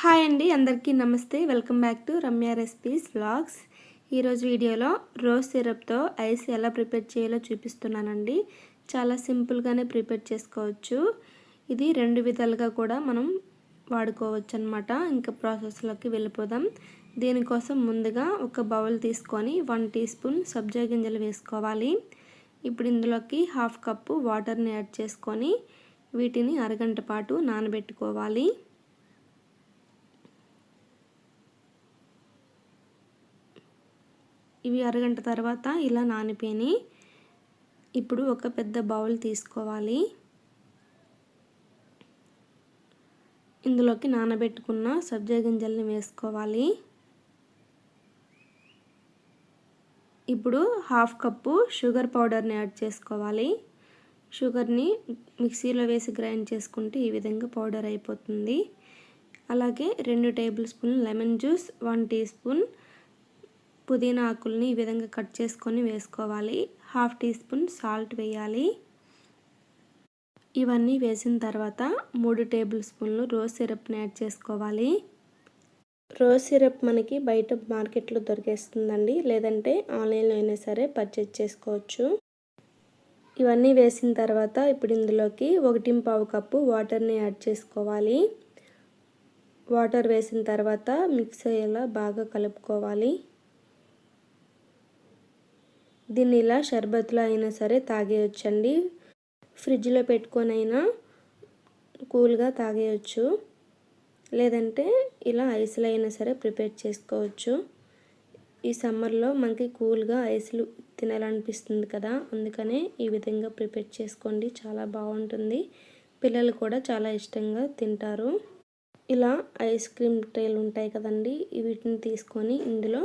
Hi అండి అందరికీ నమస్తే. Welcome back to Ramya recipes vlogs. ఈరోజు వీడియోలో రోజ్ సిరప్తో ఐస్ ఎలా ప్రిపేర్ చేయాలో చూపిస్తున్నానండి. చాలా సింపుల్గానే ప్రిపేర్ చేసుకోవచ్చు. ఇది రెండు విధాలుగా కూడా మనం వాడుకోవచ్చు అనమాట ఇంకా ప్రాసెస్లోకి వెళ్ళిపోదాం. దీనికోసం ముందుగా ఒక బౌల్ తీసుకొని వన్ టీ స్పూన్ సబ్జా గింజలు వేసుకోవాలి. ఇప్పుడు ఇందులోకి హాఫ్ కప్పు వాటర్ని యాడ్ చేసుకొని వీటిని అరగంట పాటు నానబెట్టుకోవాలి. ఇవి అరగంట తర్వాత ఇలా నానిపోయి ఇప్పుడు ఒక పెద్ద బౌల్ తీసుకోవాలి. ఇందులోకి నానబెట్టుకున్న సబ్జా గింజల్ని వేసుకోవాలి. ఇప్పుడు హాఫ్ కప్పు షుగర్ పౌడర్ని యాడ్ చేసుకోవాలి. షుగర్ని మిక్సీలో వేసి గ్రైండ్ చేసుకుంటే ఈ విధంగా పౌడర్ అయిపోతుంది. అలాగే రెండు tablespoon lemon juice one teaspoon పుదీనా ఆకుల్ని ఈ విధంగా కట్ చేసుకొని వేసుకోవాలి. హాఫ్ టీ స్పూన్ సాల్ట్ వేయాలి. ఇవన్నీ వేసిన తర్వాత మూడు టేబుల్ స్పూన్లు రోజ్ సిరప్ని యాడ్ చేసుకోవాలి. రోజ్ సిరప్ మనకి బయట మార్కెట్లో దొరికేస్తుందండి. లేదంటే ఆన్లైన్లో అయినా సరే పర్చేజ్ చేసుకోవచ్చు. ఇవన్నీ వేసిన తర్వాత ఇప్పుడు ఇందులోకి ఒకటి పావు కప్పు వాటర్ని యాడ్ చేసుకోవాలి. వాటర్ వేసిన తర్వాత మిక్స్ అయ్యేలా బాగా కలుపుకోవాలి. దీన్ని ఇలా షర్బత్లో అయినా సరే తాగేయచ్చండి. ఫ్రిడ్జ్లో పెట్టుకొని అయినా కూల్గా తాగేయచ్చు. లేదంటే ఇలా ఐస్లో అయినా సరే ప్రిపేర్ చేసుకోవచ్చు. ఈ సమ్మర్లో మనకి కూల్గా ఐస్లు తినాలనిపిస్తుంది కదా అందుకనే ఈ విధంగా ప్రిపేర్ చేసుకోండి. చాలా బాగుంటుంది. పిల్లలు కూడా చాలా ఇష్టంగా తింటారు. ఇలా ఐస్ క్రీమ్ ట్రేలు ఉంటాయి కదండి వీటిని తీసుకొని ఇందులో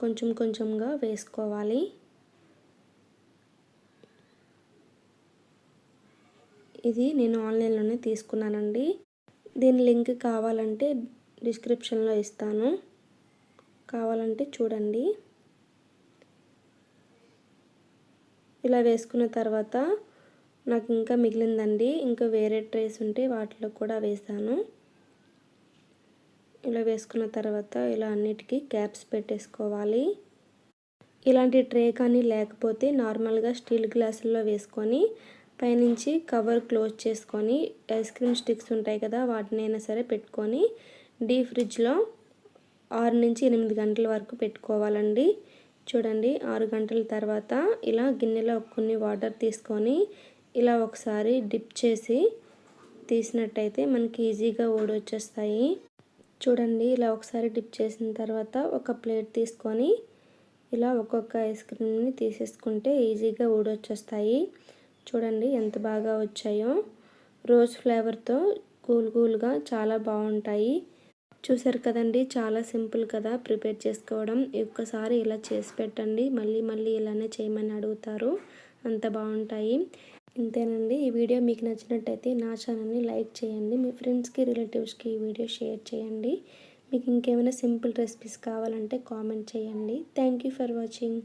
కొంచెం కొంచెంగా వేసుకోవాలి. ఇది నేను ఆన్లైన్లోనే తీసుకున్నానండి. దీని లింక్ కావాలంటే డిస్క్రిప్షన్లో ఇస్తాను. కావాలంటే చూడండి. ఇలా వేసుకున్న తర్వాత నాకు ఇంకా మిగిలిందండి. ఇంకా వేరే ట్రేస్ ఉంటే వాటిలో కూడా వేసాను ఇలా వేసుకున్న తర్వాత ఇలా అన్నిటికీ క్యాప్స్ పెట్టేసుకోవాలి. ఇలాంటి ట్రే కానీ లేకపోతే నార్మల్గా స్టీల్ గ్లాసుల్లో వేసుకొని పైనుంచి కవర్ క్లోజ్ చేసుకొని ఐస్ క్రీమ్ స్టిక్స్ ఉంటాయి కదా వాటినైనా సరే పెట్టుకొని డీ ఫ్రిడ్జ్లో ఆరు నుంచి ఎనిమిది గంటల వరకు పెట్టుకోవాలండి. చూడండి ఆరు గంటల తర్వాత ఇలా గిన్నెలో కొన్ని వాటర్ తీసుకొని ఇలా ఒకసారి డిప్ చేసి తీసినట్టయితే మనకి ఈజీగా ఊడొచ్చేస్తాయి. చూడండి ఇలా ఒకసారి డిప్ చేసిన తర్వాత ఒక ప్లేట్ తీసుకొని ఇలా ఒక్కొక్క ఐస్ క్రీమ్ని తీసేసుకుంటే ఈజీగా ఊడొచ్చేస్తాయి. చూడండి ఎంత బాగా వచ్చాయో. రోజ్ ఫ్లేవర్తో కూల్ కూల్గా చాలా బాగుంటాయి. చూసారు కదండి చాలా సింపుల్ కదా ప్రిపేర్ చేసుకోవడం. ఒక్కసారి ఇలా చేసి పెట్టండి. మళ్ళీ మళ్ళీ ఇలానే చేయమని అడుగుతారు. అంత బాగుంటాయి. ఇంతేనండి. ఈ వీడియో మీకు నచ్చినట్టయితే నా ఛానల్ని లైక్ చేయండి. మీ ఫ్రెండ్స్కి రిలేటివ్స్కి ఈ వీడియో షేర్ చేయండి. మీకు ఇంకేమైనా సింపుల్ రెసిపీస్ కావాలంటే కామెంట్ చేయండి. Thank for watching.